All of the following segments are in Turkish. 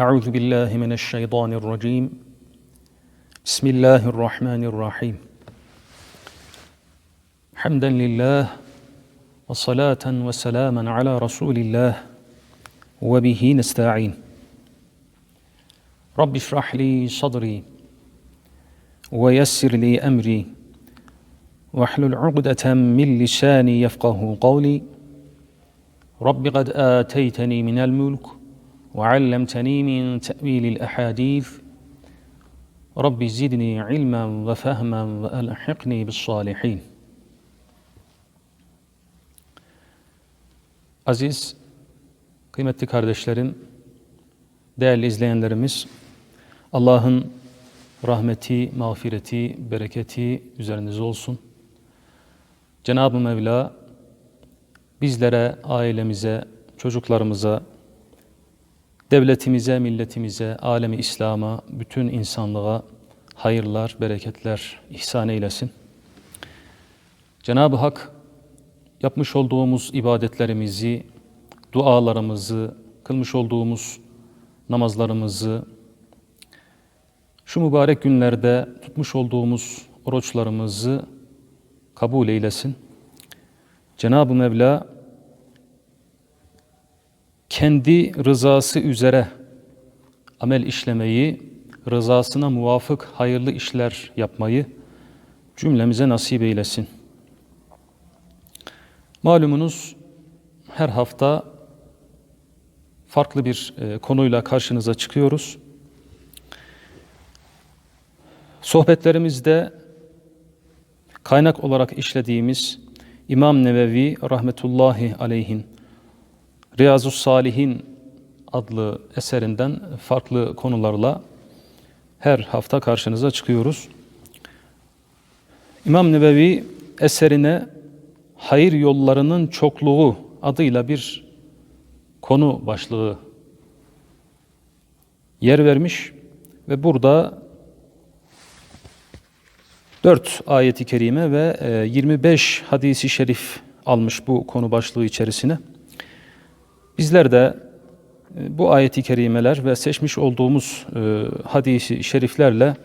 أعوذ بالله من الشيطان الرجيم. بسم الله الرحمن الرحيم. حمدا لله وصلاة وسلاما على رسول الله وبه نستعين. رب اشرح لي صدري ويسر لي أمري واحلل عقدة من لساني يفقه قولي. رب قد آتيتني من الملك وعلمتني من تأويل الأحاديث رب زدني علما وفهما وألحقني بالصالحين Aziz, kıymetli kardeşlerim, değerli izleyenlerimiz, Allah'ın rahmeti, mağfireti, bereketi üzerinize olsun. Cenab-ı Mevla bizlere, ailemize, çocuklarımıza, devletimize, milletimize, alemi İslam'a, bütün insanlığa hayırlar, bereketler ihsan eylesin. Cenab-ı Hak yapmış olduğumuz ibadetlerimizi, dualarımızı, kılmış olduğumuz namazlarımızı, şu mübarek günlerde tutmuş olduğumuz oruçlarımızı kabul eylesin. Cenab-ı Mevla kendi rızası üzere amel işlemeyi, rızasına muvafık hayırlı işler yapmayı cümlemize nasip eylesin. Malumunuz her hafta farklı bir e, konuyla karşınıza çıkıyoruz. Sohbetlerimizde kaynak olarak işlediğimiz İmam Nevevi rahmetullahi aleyhin Riyazu Salihin adlı eserinden farklı konularla her hafta karşınıza çıkıyoruz. İmam Nevevi eserine hayır yollarının çokluğu adıyla bir konu başlığı yer vermiş ve burada 4 ayeti kerime ve 25 hadisi şerif almış bu konu başlığı içerisine. Bizler de bu ayeti kerimeler ve seçmiş olduğumuz hadisi şeriflerle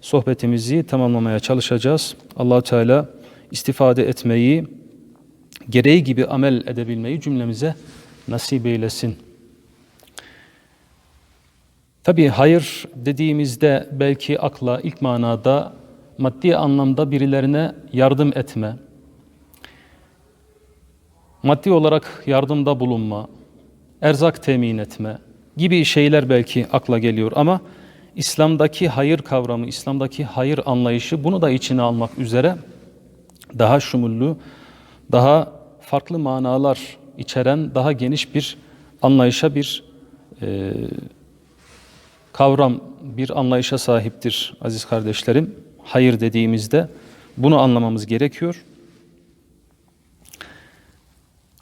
sohbetimizi tamamlamaya çalışacağız. allah Teala istifade etmeyi, gereği gibi amel edebilmeyi cümlemize nasip eylesin. Tabi hayır dediğimizde belki akla ilk manada maddi anlamda birilerine yardım etme, maddi olarak yardımda bulunma, erzak temin etme gibi şeyler belki akla geliyor ama İslam'daki hayır kavramı, İslam'daki hayır anlayışı bunu da içine almak üzere daha şumullu, daha farklı manalar içeren daha geniş bir anlayışa bir e, kavram, bir anlayışa sahiptir aziz kardeşlerim. Hayır dediğimizde bunu anlamamız gerekiyor.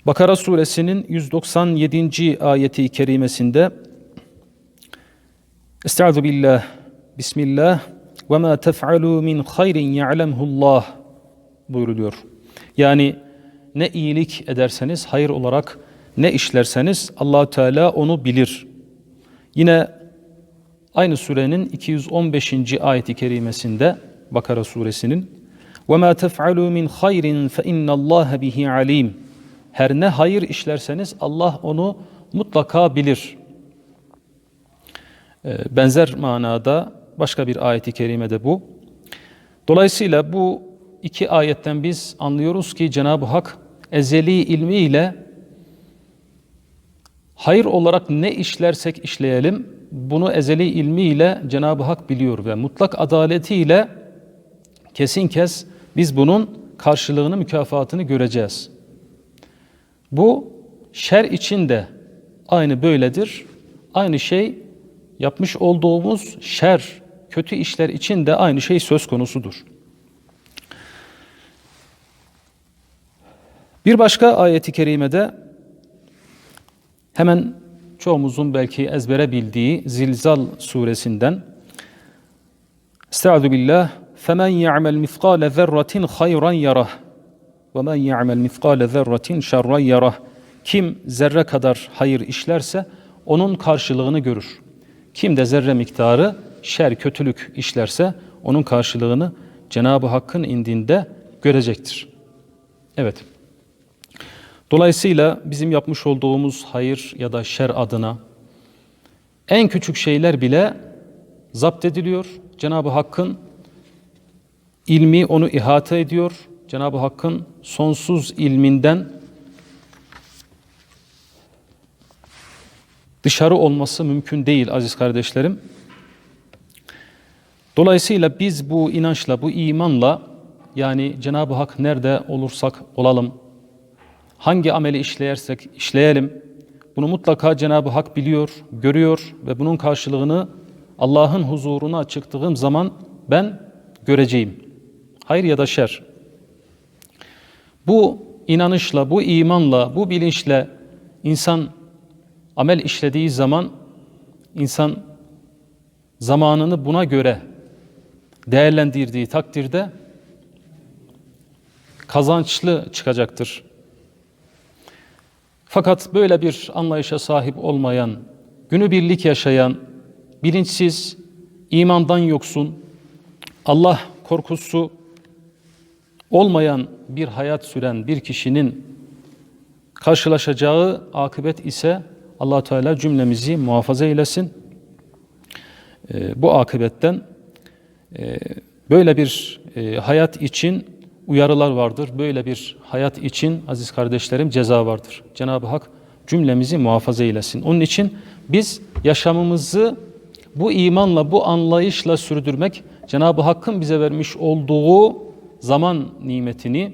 Bakara suresinin 197. ayeti kerimesinde Estaizu billah, bismillah ve ma tef'alu min hayrin ya'lemhullah buyuruluyor. Yani ne iyilik ederseniz hayır olarak ne işlerseniz Allahu Teala onu bilir. Yine aynı surenin 215. ayeti kerimesinde Bakara suresinin ve ma tef'alu min hayrin fe innallaha bihi alim her ne hayır işlerseniz Allah onu mutlaka bilir. Benzer manada başka bir ayeti kerimede bu. Dolayısıyla bu iki ayetten biz anlıyoruz ki Cenab-ı Hak ezeli ilmiyle hayır olarak ne işlersek işleyelim bunu ezeli ilmiyle Cenab-ı Hak biliyor ve mutlak adaletiyle kesin kes biz bunun karşılığını, mükafatını göreceğiz. Bu şer için de aynı böyledir. Aynı şey yapmış olduğumuz şer, kötü işler için de aynı şey söz konusudur. Bir başka ayeti kerimede hemen çoğumuzun belki ezbere bildiği Zilzal suresinden Estaizu billah فَمَنْ يَعْمَلْ مِثْقَالَ ذَرَّةٍ خَيْرًا يَرَهُ ve men ya'mel miskale zerratin şerran. Kim zerre kadar hayır işlerse onun karşılığını görür. Kim de zerre miktarı şer, kötülük işlerse onun karşılığını Cenab-ı Hakk'ın indinde görecektir. Evet. Dolayısıyla bizim yapmış olduğumuz hayır ya da şer adına en küçük şeyler bile zapt ediliyor. Cenab-ı Hakk'ın ilmi onu ihata ediyor Cenab-ı Hakk'ın sonsuz ilminden dışarı olması mümkün değil aziz kardeşlerim. Dolayısıyla biz bu inançla, bu imanla yani Cenab-ı Hak nerede olursak olalım, hangi ameli işleyersek işleyelim, bunu mutlaka Cenab-ı Hak biliyor, görüyor ve bunun karşılığını Allah'ın huzuruna çıktığım zaman ben göreceğim. Hayır ya da şer. Bu inanışla, bu imanla, bu bilinçle insan amel işlediği zaman insan zamanını buna göre değerlendirdiği takdirde kazançlı çıkacaktır. Fakat böyle bir anlayışa sahip olmayan, günübirlik yaşayan, bilinçsiz, imandan yoksun, Allah korkusu olmayan bir hayat süren bir kişinin karşılaşacağı akıbet ise allah Teala cümlemizi muhafaza eylesin. E, bu akıbetten e, böyle bir e, hayat için uyarılar vardır. Böyle bir hayat için aziz kardeşlerim ceza vardır. Cenab-ı Hak cümlemizi muhafaza eylesin. Onun için biz yaşamımızı bu imanla, bu anlayışla sürdürmek, Cenab-ı Hakk'ın bize vermiş olduğu zaman nimetini,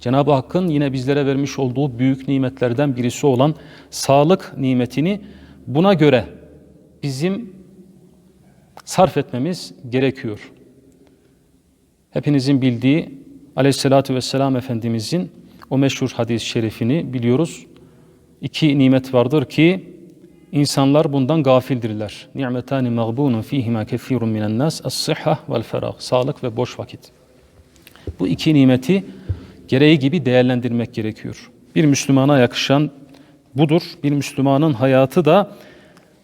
Cenab-ı Hakk'ın yine bizlere vermiş olduğu büyük nimetlerden birisi olan sağlık nimetini buna göre bizim sarf etmemiz gerekiyor. Hepinizin bildiği Aleyhisselatü Vesselam Efendimizin o meşhur hadis-i şerifini biliyoruz. İki nimet vardır ki insanlar bundan gafildirler. Ni'metani mağbunun fihima kefirun minen nas es-sıhha vel ferah. Sağlık ve boş vakit. Bu iki nimeti gereği gibi değerlendirmek gerekiyor. Bir Müslümana yakışan budur. Bir Müslümanın hayatı da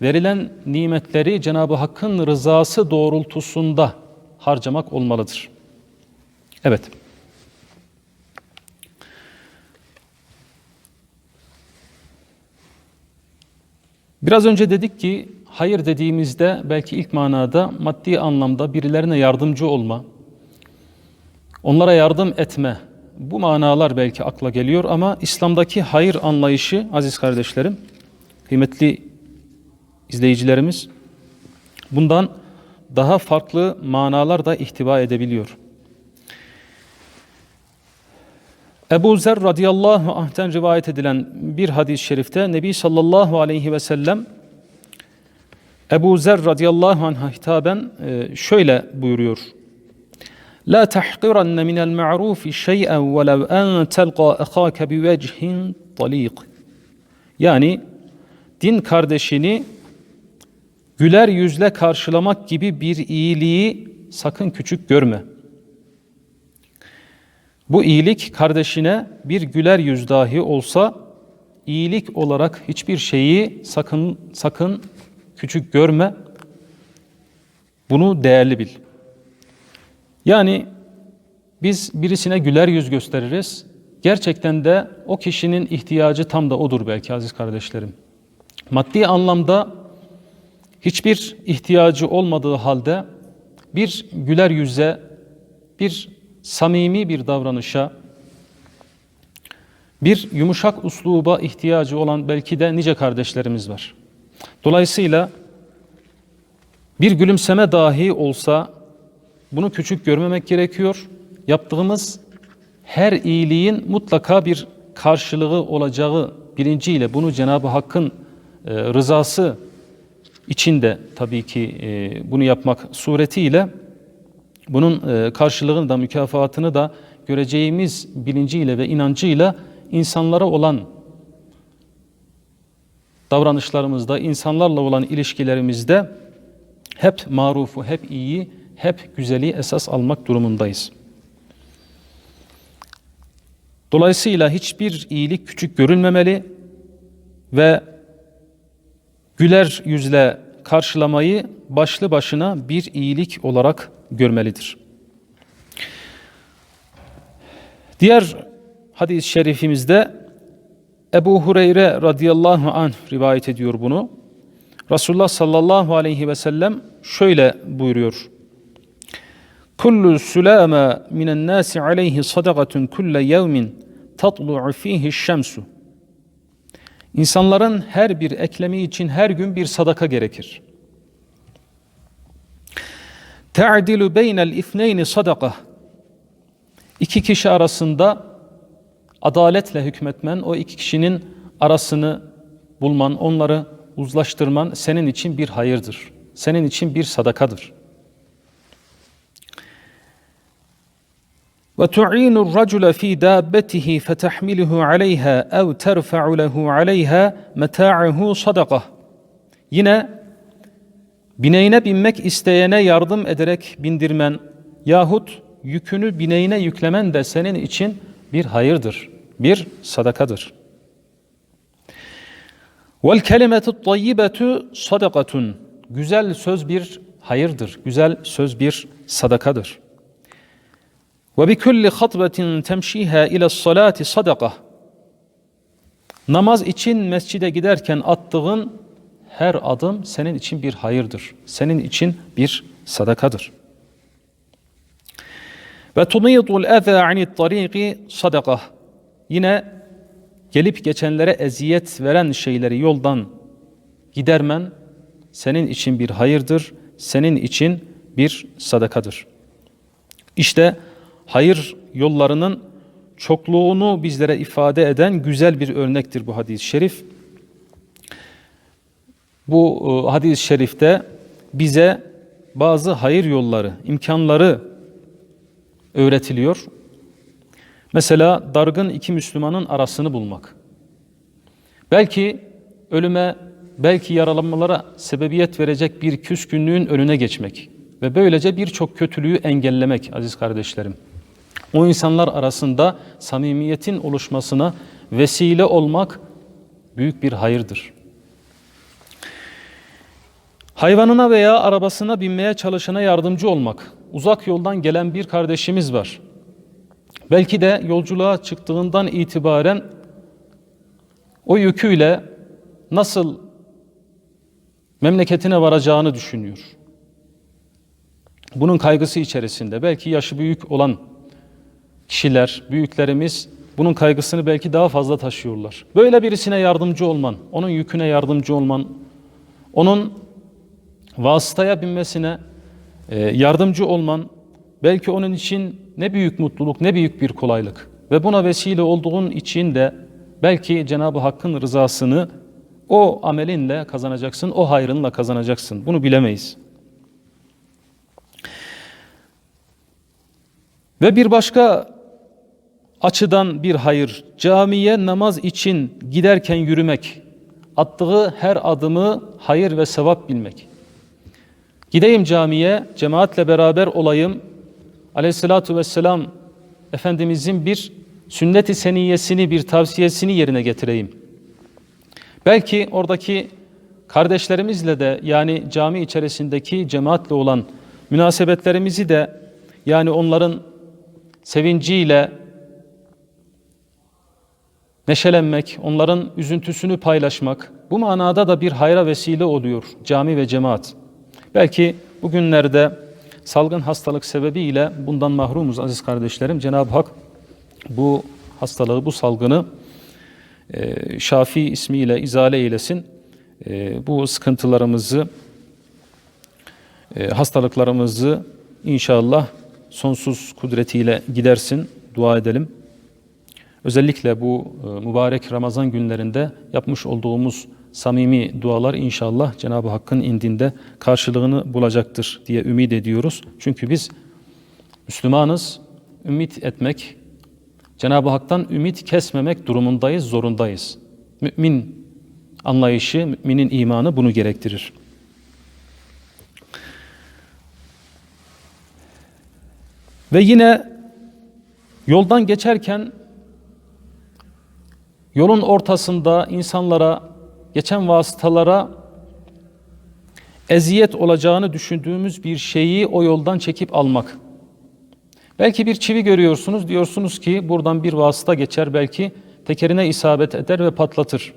verilen nimetleri Cenab-ı Hakk'ın rızası doğrultusunda harcamak olmalıdır. Evet. Biraz önce dedik ki hayır dediğimizde belki ilk manada maddi anlamda birilerine yardımcı olma, onlara yardım etme bu manalar belki akla geliyor ama İslam'daki hayır anlayışı aziz kardeşlerim, kıymetli izleyicilerimiz bundan daha farklı manalar da ihtiva edebiliyor. Ebu Zer radıyallahu anh'ten rivayet edilen bir hadis-i şerifte Nebi sallallahu aleyhi ve sellem Ebu Zer radıyallahu anh'a hitaben e, şöyle buyuruyor. La tahqiranne minel ma'rufi şey'en velev en telqa ehake bi vecihin taliq. Yani din kardeşini güler yüzle karşılamak gibi bir iyiliği sakın küçük görme. Bu iyilik kardeşine bir güler yüz dahi olsa iyilik olarak hiçbir şeyi sakın sakın küçük görme. Bunu değerli bil. Yani biz birisine güler yüz gösteririz. Gerçekten de o kişinin ihtiyacı tam da odur belki aziz kardeşlerim. Maddi anlamda hiçbir ihtiyacı olmadığı halde bir güler yüze, bir samimi bir davranışa, bir yumuşak usluba ihtiyacı olan belki de nice kardeşlerimiz var. Dolayısıyla bir gülümseme dahi olsa bunu küçük görmemek gerekiyor. Yaptığımız her iyiliğin mutlaka bir karşılığı olacağı bilinciyle bunu Cenab-ı Hakk'ın e, rızası içinde tabii ki e, bunu yapmak suretiyle bunun e, karşılığını da mükafatını da göreceğimiz bilinciyle ve inancıyla insanlara olan davranışlarımızda, insanlarla olan ilişkilerimizde hep marufu, hep iyi, hep güzeli esas almak durumundayız. Dolayısıyla hiçbir iyilik küçük görülmemeli ve güler yüzle karşılamayı başlı başına bir iyilik olarak görmelidir. Diğer hadis-i şerifimizde Ebu Hureyre radıyallahu anh rivayet ediyor bunu. Resulullah sallallahu aleyhi ve sellem şöyle buyuruyor. Kullu sulame minen nasi aleyhi sadakatun kulle yevmin tatlu'u fihi şemsu. İnsanların her bir eklemi için her gün bir sadaka gerekir. Te'dilu beynel ifneyni sadaka. İki kişi arasında adaletle hükmetmen, o iki kişinin arasını bulman, onları uzlaştırman senin için bir hayırdır. Senin için bir sadakadır. Ve tu'inur racule fi dabbetihi fetahmiluhu aleyha ev terfa'u lehu aleyha meta'uhu sadakah. Yine bineğine binmek isteyene yardım ederek bindirmen yahut yükünü bineğine yüklemen de senin için bir hayırdır, bir sadakadır. Vel kelimetu tayyibetu sadakatun. Güzel söz bir hayırdır, güzel söz bir sadakadır. Kulli hatvetin temşiha ila salati sadaka. Namaz için mescide giderken attığın her adım senin için bir hayırdır. Senin için bir sadakadır. Ve tumidul eza anit tariqi sadaka. Yine gelip geçenlere eziyet veren şeyleri yoldan gidermen senin için bir hayırdır, senin için bir sadakadır. İşte hayır yollarının çokluğunu bizlere ifade eden güzel bir örnektir bu hadis-i şerif. Bu e, hadis-i şerifte bize bazı hayır yolları, imkanları öğretiliyor. Mesela dargın iki Müslümanın arasını bulmak. Belki ölüme, belki yaralanmalara sebebiyet verecek bir küskünlüğün önüne geçmek ve böylece birçok kötülüğü engellemek aziz kardeşlerim. O insanlar arasında samimiyetin oluşmasına vesile olmak büyük bir hayırdır. Hayvanına veya arabasına binmeye çalışana yardımcı olmak. Uzak yoldan gelen bir kardeşimiz var. Belki de yolculuğa çıktığından itibaren o yüküyle nasıl memleketine varacağını düşünüyor. Bunun kaygısı içerisinde belki yaşı büyük olan kişiler, büyüklerimiz bunun kaygısını belki daha fazla taşıyorlar. Böyle birisine yardımcı olman, onun yüküne yardımcı olman, onun vasıtaya binmesine e, yardımcı olman belki onun için ne büyük mutluluk, ne büyük bir kolaylık. Ve buna vesile olduğun için de belki Cenab-ı Hakk'ın rızasını o amelinle kazanacaksın, o hayrınla kazanacaksın. Bunu bilemeyiz. Ve bir başka açıdan bir hayır, camiye namaz için giderken yürümek, attığı her adımı hayır ve sevap bilmek. Gideyim camiye, cemaatle beraber olayım, aleyhissalatu vesselam Efendimizin bir sünnet-i seniyesini, bir tavsiyesini yerine getireyim. Belki oradaki kardeşlerimizle de yani cami içerisindeki cemaatle olan münasebetlerimizi de yani onların sevinciyle neşelenmek, onların üzüntüsünü paylaşmak bu manada da bir hayra vesile oluyor cami ve cemaat. Belki bugünlerde salgın hastalık sebebiyle bundan mahrumuz aziz kardeşlerim. Cenab-ı Hak bu hastalığı, bu salgını e, Şafi ismiyle izale eylesin. E, bu sıkıntılarımızı, e, hastalıklarımızı inşallah sonsuz kudretiyle gidersin. Dua edelim. Özellikle bu e, mübarek Ramazan günlerinde yapmış olduğumuz samimi dualar inşallah Cenab-ı Hakk'ın indinde karşılığını bulacaktır diye ümit ediyoruz. Çünkü biz Müslümanız, ümit etmek, Cenab-ı Hak'tan ümit kesmemek durumundayız, zorundayız. Mümin anlayışı, müminin imanı bunu gerektirir. Ve yine yoldan geçerken yolun ortasında insanlara, geçen vasıtalara eziyet olacağını düşündüğümüz bir şeyi o yoldan çekip almak. Belki bir çivi görüyorsunuz, diyorsunuz ki buradan bir vasıta geçer, belki tekerine isabet eder ve patlatır.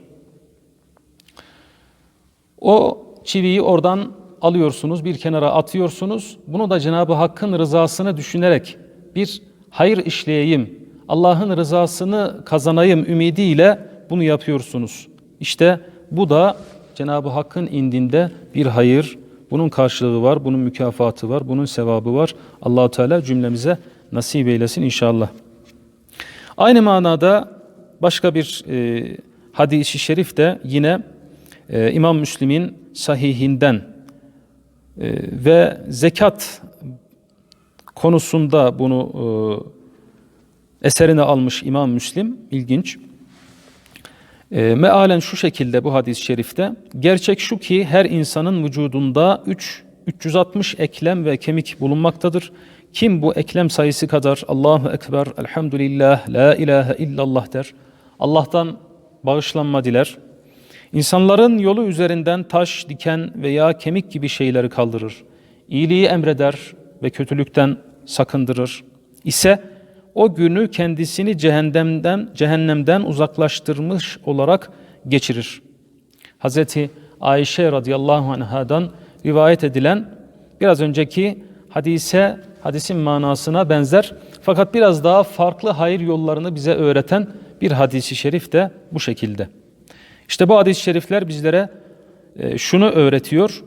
O çiviyi oradan alıyorsunuz, bir kenara atıyorsunuz. Bunu da Cenab-ı Hakk'ın rızasını düşünerek bir hayır işleyeyim, Allah'ın rızasını kazanayım ümidiyle bunu yapıyorsunuz. İşte bu da Cenab-ı Hakk'ın indinde bir hayır, bunun karşılığı var, bunun mükafatı var, bunun sevabı var. Allahu Teala cümlemize nasip eylesin inşallah. Aynı manada başka bir e, hadis-i şerif de yine e, İmam Müslim'in sahihinden e, ve zekat konusunda bunu e, eserine almış İmam Müslim ilginç. E, mealen şu şekilde bu hadis-i şerifte gerçek şu ki her insanın vücudunda 3 360 eklem ve kemik bulunmaktadır. Kim bu eklem sayısı kadar Allahu ekber, elhamdülillah, la ilahe illallah der. Allah'tan bağışlanma diler. İnsanların yolu üzerinden taş, diken veya kemik gibi şeyleri kaldırır. İyiliği emreder ve kötülükten sakındırır. İse o günü kendisini cehennemden cehennemden uzaklaştırmış olarak geçirir. Hazreti Ayşe radıyallahu anhadan rivayet edilen biraz önceki hadise hadisin manasına benzer fakat biraz daha farklı hayır yollarını bize öğreten bir hadisi şerif de bu şekilde. İşte bu hadis-i şerifler bizlere e, şunu öğretiyor.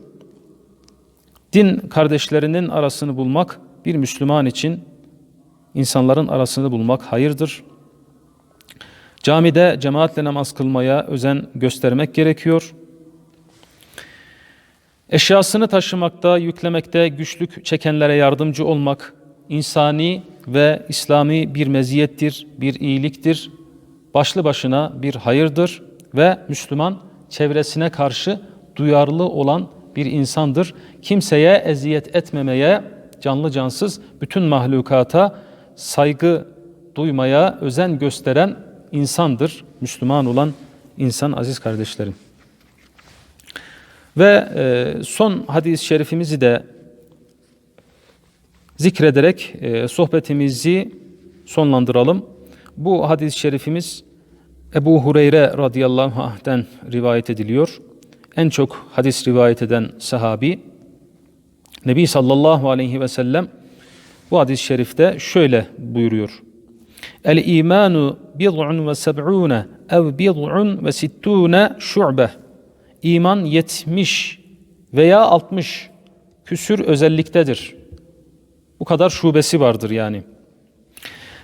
Din kardeşlerinin arasını bulmak bir Müslüman için insanların arasını bulmak hayırdır. Camide cemaatle namaz kılmaya özen göstermek gerekiyor. Eşyasını taşımakta, yüklemekte güçlük çekenlere yardımcı olmak insani ve İslami bir meziyettir, bir iyiliktir. Başlı başına bir hayırdır ve Müslüman çevresine karşı duyarlı olan bir insandır. Kimseye eziyet etmemeye, canlı cansız bütün mahlukata saygı duymaya özen gösteren insandır. Müslüman olan insan aziz kardeşlerim. Ve e, son hadis-i şerifimizi de zikrederek e, sohbetimizi sonlandıralım. Bu hadis-i şerifimiz Ebu Hureyre radıyallahu anh'ten rivayet ediliyor. En çok hadis rivayet eden sahabi Nebi sallallahu aleyhi ve sellem bu hadis-i şerifte şöyle buyuruyor. El imanu bid'un ve seb'une ev bid'un ve sittune şu'be. İman 70 veya 60 küsür özelliktedir. Bu kadar şubesi vardır yani.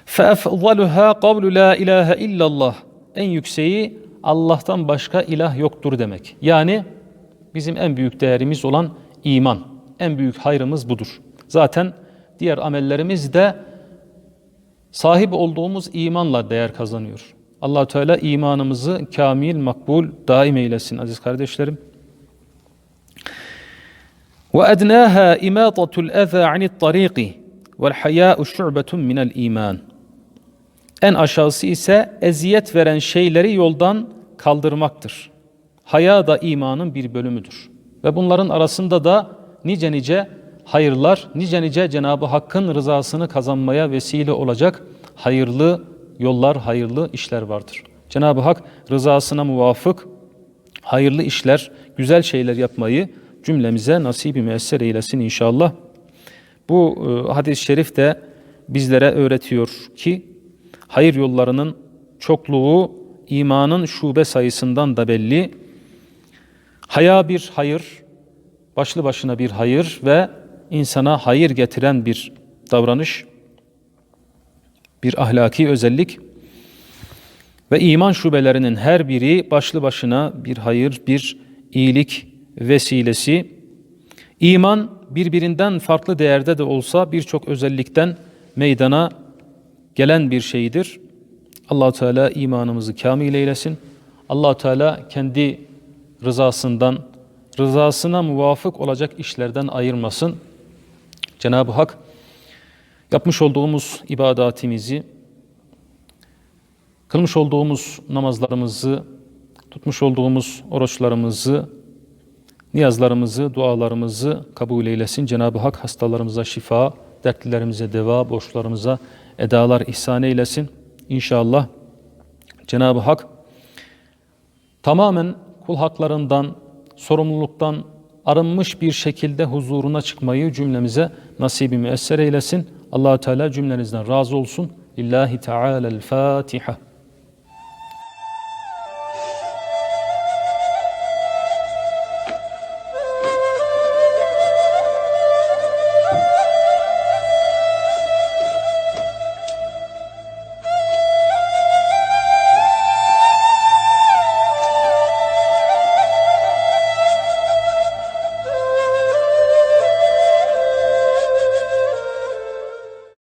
فَاَفْضَلُهَا قَوْلُ la ilahe illallah. En yükseği Allah'tan başka ilah yoktur demek. Yani bizim en büyük değerimiz olan iman. En büyük hayrımız budur. Zaten diğer amellerimiz de sahip olduğumuz imanla değer kazanıyor. allah Teala imanımızı kamil, makbul, daim eylesin aziz kardeşlerim. وَاَدْنَاهَا اِمَاطَةُ الْاَذَى عَنِ الطَّرِيقِ وَالْحَيَاءُ شُعْبَةٌ مِنَ الْا۪يمَانِ En aşağısı ise eziyet veren şeyleri yoldan kaldırmaktır. Haya da imanın bir bölümüdür. Ve bunların arasında da nice nice hayırlar, nice nice Cenab-ı Hakk'ın rızasını kazanmaya vesile olacak hayırlı yollar, hayırlı işler vardır. Cenab-ı Hak rızasına muvafık hayırlı işler, güzel şeyler yapmayı cümlemize nasibi müesser eylesin inşallah. Bu e, hadis-i şerif de bizlere öğretiyor ki hayır yollarının çokluğu imanın şube sayısından da belli. Haya bir hayır, başlı başına bir hayır ve insana hayır getiren bir davranış, bir ahlaki özellik ve iman şubelerinin her biri başlı başına bir hayır, bir iyilik vesilesi. İman birbirinden farklı değerde de olsa birçok özellikten meydana gelen bir şeydir. allah Teala imanımızı kamil eylesin. allah Teala kendi rızasından, rızasına muvafık olacak işlerden ayırmasın. Cenab-ı Hak yapmış olduğumuz ibadatimizi, kılmış olduğumuz namazlarımızı, tutmuş olduğumuz oruçlarımızı niyazlarımızı, dualarımızı kabul eylesin. Cenab-ı Hak hastalarımıza şifa, dertlilerimize deva, borçlarımıza edalar ihsan eylesin. İnşallah Cenab-ı Hak tamamen kul haklarından, sorumluluktan arınmış bir şekilde huzuruna çıkmayı cümlemize nasibi müesser eylesin. allah Teala cümlenizden razı olsun. Lillahi Teala'l Fatiha.